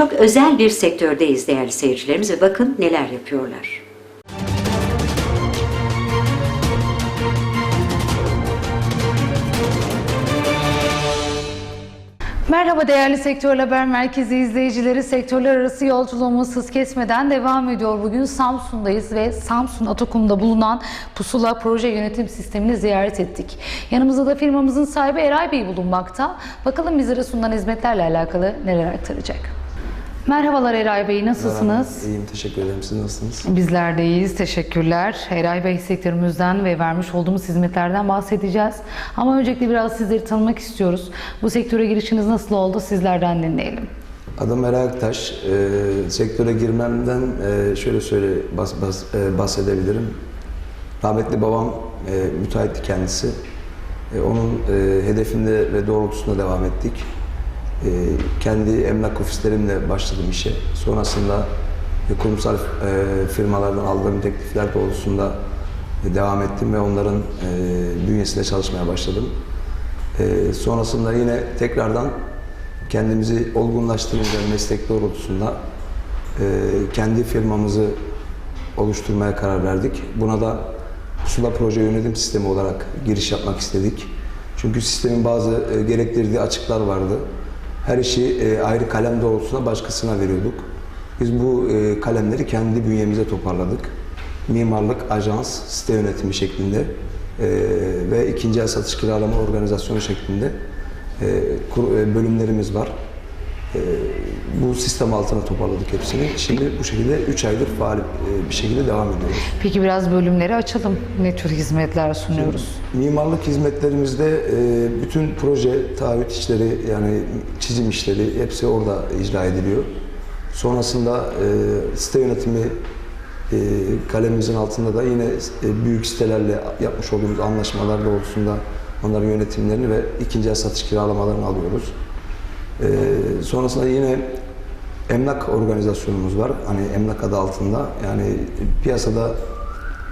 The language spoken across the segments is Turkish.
Çok özel bir sektördeyiz değerli seyircilerimiz ve bakın neler yapıyorlar. Merhaba değerli Sektör Haber Merkezi izleyicileri. Sektörler arası yolculuğumuz hız kesmeden devam ediyor. Bugün Samsun'dayız ve Samsun Atakum'da bulunan Pusula Proje Yönetim Sistemi'ni ziyaret ettik. Yanımızda da firmamızın sahibi Eray Bey bulunmakta. Bakalım bizlere sunulan hizmetlerle alakalı neler aktaracak. Merhabalar Eray Bey, nasılsınız? İyiyim, teşekkür ederim. Siz nasılsınız? Bizler de iyiyiz, teşekkürler. Eray Bey sektörümüzden ve vermiş olduğumuz hizmetlerden bahsedeceğiz. Ama öncelikle biraz sizleri tanımak istiyoruz. Bu sektöre girişiniz nasıl oldu? Sizlerden dinleyelim. Adım Eray Aktaş. Ee, sektöre girmemden e, şöyle söyle bas, bas, e, bahsedebilirim. Rahmetli babam e, müteahhitti kendisi. E, onun e, hedefinde ve doğrultusunda devam ettik. E, kendi emlak ofislerimle başladım işe. Sonrasında e, kurumsal e, firmalardan aldığım teklifler doğrultusunda e, devam ettim ve onların e, bünyesinde çalışmaya başladım. E, sonrasında yine tekrardan kendimizi olgunlaştırınca meslek doğrultusunda e, kendi firmamızı oluşturmaya karar verdik. Buna da Pusula Proje Yönetim Sistemi olarak giriş yapmak istedik. Çünkü sistemin bazı e, gerektirdiği açıklar vardı. Her işi e, ayrı kalem doğrultusunda başkasına veriyorduk. Biz bu e, kalemleri kendi bünyemize toparladık. Mimarlık, ajans, site yönetimi şeklinde e, ve ikinci el satış kiralama organizasyonu şeklinde bölümlerimiz var. Bu sistem altına toparladık hepsini. Şimdi bu şekilde 3 aydır faal e, bir şekilde devam ediyoruz. Peki biraz bölümleri açalım. Ne tür hizmetler sunuyoruz? Mimarlık hizmetlerimizde e, bütün proje, taahhüt işleri yani çizim işleri hepsi orada icra ediliyor. Sonrasında e, site yönetimi kalemimizin altında da yine büyük sitelerle yapmış olduğumuz anlaşmalar doğrultusunda onların yönetimlerini ve ikinci el satış kiralamalarını alıyoruz. E, sonrasında yine emlak organizasyonumuz var. Hani emlak adı altında. Yani piyasada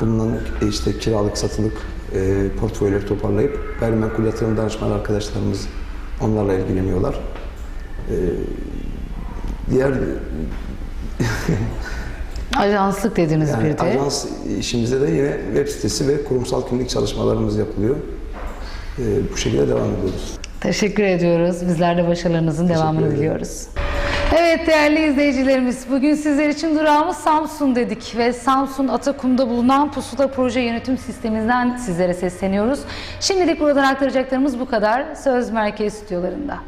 bulunan işte kiralık, satılık e, portföyleri toparlayıp gayrimenkul yatırım danışman arkadaşlarımız onlarla ilgileniyorlar. E, diğer Ajanslık dediniz yani bir de. ajans işimizde de yine web sitesi ve kurumsal kimlik çalışmalarımız yapılıyor. E, bu şekilde devam ediyoruz. Teşekkür ediyoruz. Bizler de başarılarınızın devamını ederim. diliyoruz. Evet değerli izleyicilerimiz, bugün sizler için durağımız Samsun dedik ve Samsun Atakum'da bulunan Pusula Proje Yönetim Sisteminden sizlere sesleniyoruz. Şimdilik buradan aktaracaklarımız bu kadar. Söz Merkez Stüdyolarında.